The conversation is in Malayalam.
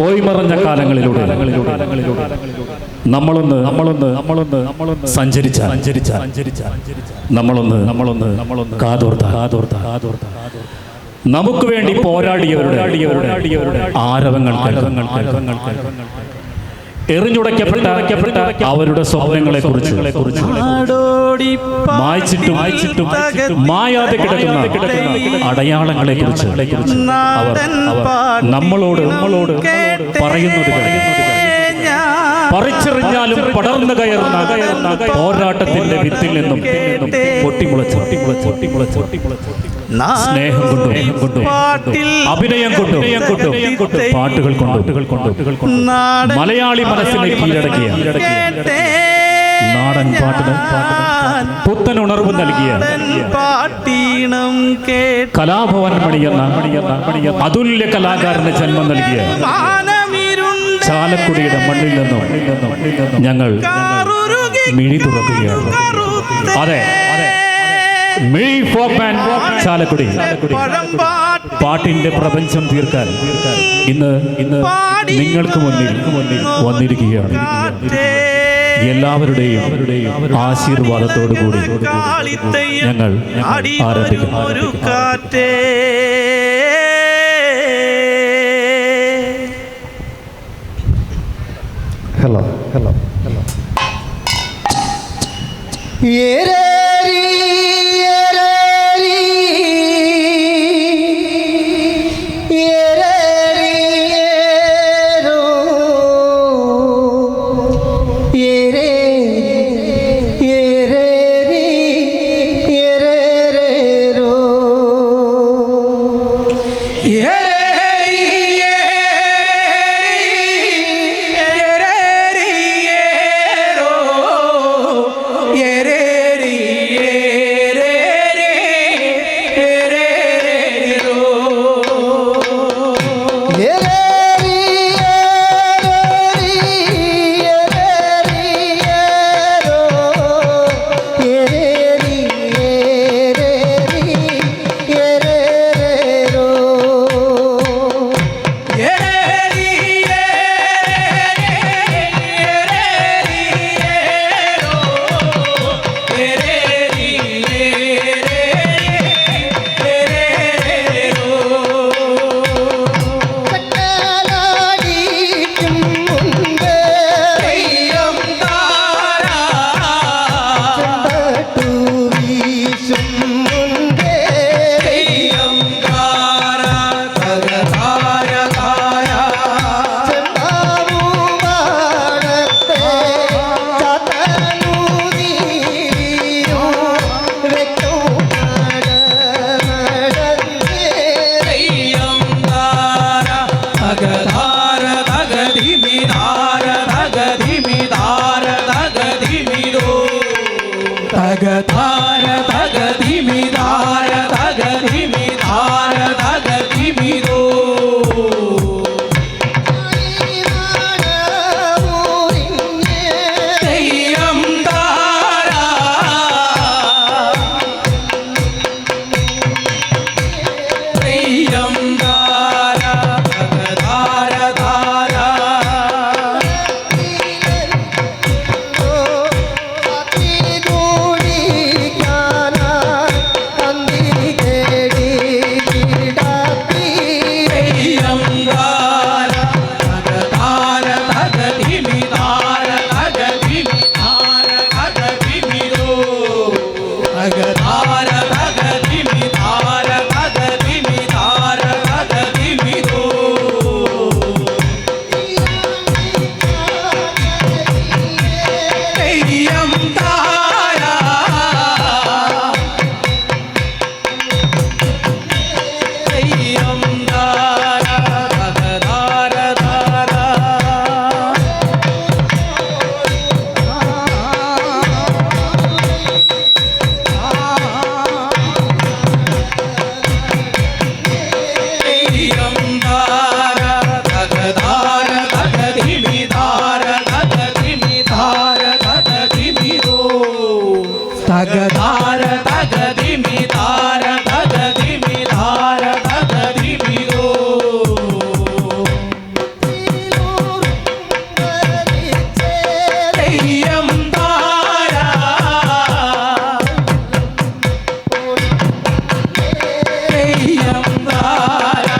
പോയി മറഞ്ഞ കാലങ്ങളിലൂടെ നമ്മളൊന്ന് നമ്മളൊന്ന് നമ്മളൊന്ന് നമ്മളൊന്ന് സഞ്ചരിച്ച സഞ്ചരിച്ച സഞ്ചരിച്ച നമ്മളൊന്ന് നമ്മളൊന്ന് നമ്മളൊന്ന് കാതോർത്ത കാതോർത്ത കാതോർത്ത നമുക്ക് വേണ്ടി പോരാടിയവരുടെ ആരവങ്ങൾ ആരവങ്ങൾ കേൾവങ്ങൾ എറിഞ്ഞുടയ്ക്കപ്പെട്ട അവരുടെ സ്വപ്നങ്ങളെ കുറിച്ച് മായ്ച്ചിട്ടും മായ്ച്ചിട്ടും മായാതെ കിടക്കുന്ന അടയാളങ്ങളെ കുറിച്ച് അവർ നമ്മളോട് നമ്മളോട് പറയുന്നത് പറിച്ചെറിഞ്ഞാലും പടർന്നു കയറുന്ന പോരാട്ടത്തിന്റെ വിത്തിൽ നിന്നും സ്നേഹം കൊണ്ടും കൊണ്ടും അഭിനയം കൊണ്ടും കൊണ്ടും പാട്ടുകൾ കൊണ്ടുകൾ പാട്ടുകൾ കൊണ്ടും മലയാളി മനസ്സിനെ കീഴടക്കിയ നാടൻ പാട്ടിന് പുത്തൻ ഉണർവ് നൽകിയ പാട്ടീണം കലാഭവൻ മണിയെന്ന അതുല്യ കലാകാരന് ജന്മം നൽകിയ ചാലക്കുടിയുടെ മണ്ണിൽ നിന്നും ഞങ്ങൾ മിഴി തുറക്കുകയാണ്. അതെ അതെ. ചാലക്കുടി. പാട്ടിന്റെ പ്രപഞ്ചം തീർക്കാൻ ഇന്ന് ഇന്ന് നിങ്ങൾക്ക് മുന്നിൽ വന്നിരിക്കുകയാണ്. എല്ലാവരുടെയും ആശീർവാദത്തോടു കൂടി ഞങ്ങൾ ആരംഭിക്കും. ഹലോ ഹലോ ഹലോ ഏരേരി, ഏരേ, தாரதாக धार तग दिमि तार तग दिमि धार तग दिमि गो तेय्यं तारा। तेय्यं तारा